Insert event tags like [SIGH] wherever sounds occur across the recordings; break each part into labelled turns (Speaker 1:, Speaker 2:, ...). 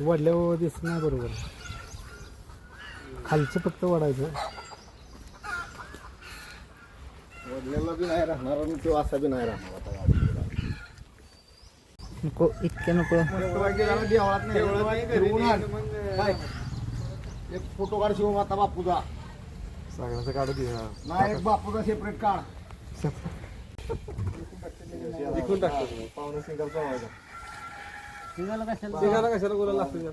Speaker 1: वाढल्यावर दिसत नाही बरोबर. खालचं फक्त वाढायचं.
Speaker 2: वडलेला बी नाही राहणार आणि तो असा बी नाही राहणार आता.
Speaker 3: नको इतक्या नको.
Speaker 2: नाही? एक फोटो काढ शिवमाता बापूचा.
Speaker 1: सगळ्याचं काढू दे. हा.
Speaker 2: ना एक बापूचा सेपरेट काढ. [LAUGHS]
Speaker 1: विकून टाकतो.
Speaker 2: पाहुणे सिंगल
Speaker 3: कशाला?
Speaker 1: बोलायला लागतं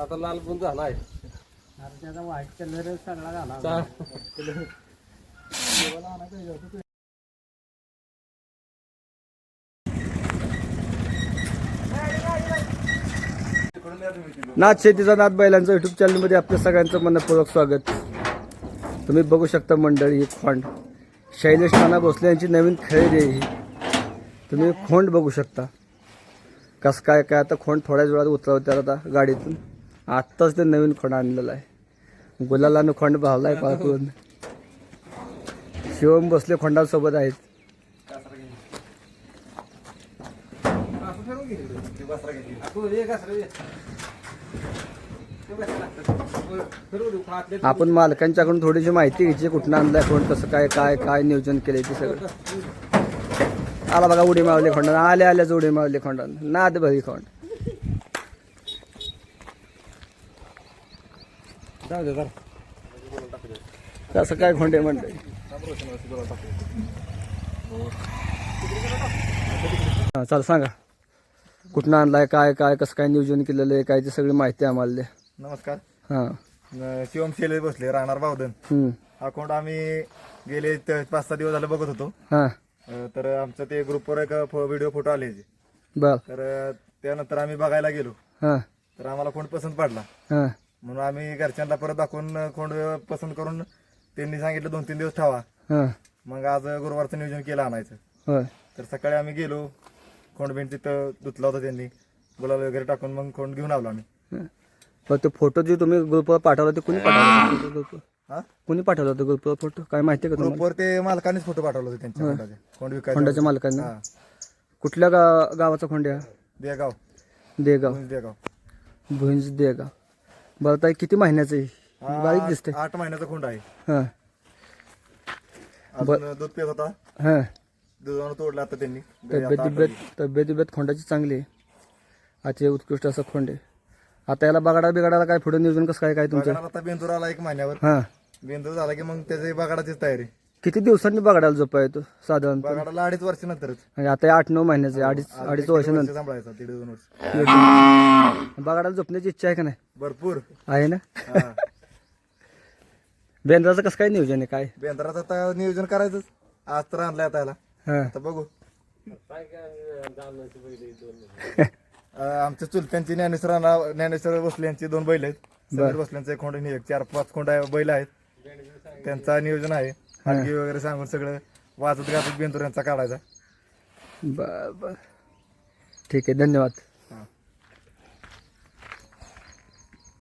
Speaker 1: आता लाल झालाय
Speaker 3: अरे त्याचा व्हाईट कलर सगळा
Speaker 1: चा-
Speaker 4: नाथ शेतीचा नाथ बैलांचं युट्यूब चॅनलमध्ये आपल्या सगळ्यांचं मनपूर्वक स्वागत. तुम्ही बघू शकता मंडळी ही खोंड शैलेश नाना भोसले यांची नवीन खरेदी आहे ही. तुम्ही खोंड बघू शकता. कसं काय काय आता खोंड थोड्याच वेळात उतरवते आता गाडीतून. आत्ताच ते नवीन खोंड आणलेलं आहे. गुलालानं खोंड भावलाय पाळकून. शिवम भोसले खोंडासोबत आहेत. आपण मालकांच्याकडून थोडीशी माहिती घ्यायची कुठनं आणलाय कोण कसं काय काय काय नियोजन केलंय ते सगळं. आला बघा उडी मारली खोंडा आल्या आल्याच उडी मारली खोंडा नाद भरी खोंड. कसं काय खोंडे म्हणते चाल सांगा. कुठनं आणलाय काय काय कसं काय नियोजन केलेलं आहे काय ती सगळी माहिती आम्हाला
Speaker 2: नमस्कार.
Speaker 4: हां.
Speaker 2: न- शिवम शेले बसले राहणार बावधन
Speaker 4: हम्म.
Speaker 2: हा कोंड आम्ही गेले त- पाच सहा दिवस झाले बघत होतो.
Speaker 4: हां.
Speaker 2: अं, तर आमचं ते ग्रुपवर एक व्हिडिओ फोटो आले होते.
Speaker 4: बर.
Speaker 2: तर अं, त्यानंतर आम्ही बघायला गेलो.
Speaker 4: हां.
Speaker 2: तर आम्हाला कोंड पसंत पडला.
Speaker 4: हां.
Speaker 2: म्हणून आम्ही घरच्यांना परत दाखवून कोंड पसंत करून त्यांनी सांगितलं दोन तीन दिवस ठेवा.
Speaker 4: हां.
Speaker 2: मग आज गुरुवारचं नियोजन केलं आणायचं.
Speaker 4: होय.
Speaker 2: तर सकाळी आम्ही गेलो. खोंड बेंड तिथं धुतला होता त्यांनी. गुलाल वगैरे टाकून मग खोंड घेऊन आलो आम्ही.
Speaker 4: पण तो फोटो जे तुम्ही ग्रुपवर पाठवला ते कुणी पाठवला? ग्रुपवर
Speaker 2: हा?
Speaker 4: कुणी पाठवला होता ग्रुपवर फोटो काय माहिती आहे का तुम्हाला?
Speaker 2: ग्रुपवर ते मालकानेच फोटो पाठवले होते त्यांच्या खोंडाचे खोंड विकायचे.
Speaker 4: खोंडाच्या मालकांना?
Speaker 2: हा.
Speaker 4: कुठल्या गा गावाचा खोंड्या
Speaker 2: देगाव.
Speaker 4: देगाव.
Speaker 2: देगाव.
Speaker 4: भुंज देगाव. बरं ताई किती महिन्याचं आहे?
Speaker 2: हा,
Speaker 4: बारीक दिसते
Speaker 2: आठ महिन्याचा खोंड आहे.
Speaker 4: हां.
Speaker 2: अजून दूध पित होता.
Speaker 4: हां.
Speaker 2: दुधानं तोडला आता त्यांनी. घरी
Speaker 4: तब्येत
Speaker 2: आता
Speaker 4: तब्येत बिब्येत खोंडाची चांगली आहे. अतिशय उत्कृष्ट असं खोंड आहे. आता याला बगाडा बिगाडाला काय पुढे नियोजन कसं काय काय तुमचं?
Speaker 2: आता बेंदूर आला एक महिन्यावर.
Speaker 4: हां.
Speaker 2: बेंदूर झाला की मग त्याची बगाडाचीच तयारी.
Speaker 4: किती दिवसांनी बगाडाला झोपा येतो साधारणतः?
Speaker 2: बगाडाला अडीच वर्षानंतरच
Speaker 4: म्हणजे आता हे आठ नऊ महिन्याचे अडीच अडीच वर्षानंतर
Speaker 2: सांभाळायचा दीड दोन वर्ष.
Speaker 4: बगाडाला झोपण्याची इच्छा आहे का नाही?
Speaker 2: भरपूर.
Speaker 4: आहे ना?
Speaker 2: हा. [LAUGHS]
Speaker 4: बेंद्राचं कसं काय नियोजन आहे काय?
Speaker 2: बेंद्राचं आता नियोजन करायचंच. आज तर आणलाय आता याला.
Speaker 4: हां.
Speaker 2: आता बघू. अं, [LAUGHS] आमच्या चुलत्यांची ज्ञानेश्वर ज्ञानेश्वर भोसले यांची दोन बैल आहेत. समीर भोसल्यांचे खोंड आणि एक चार पाच खोंड आहे- बैल आहेत. त्यांचा नियोजन आहे. हलगी वगैरे सांगून सगळं वाजत गाजत बेंदूर यांचा काढायचा.
Speaker 4: बर बर. ठीक आहे धन्यवाद.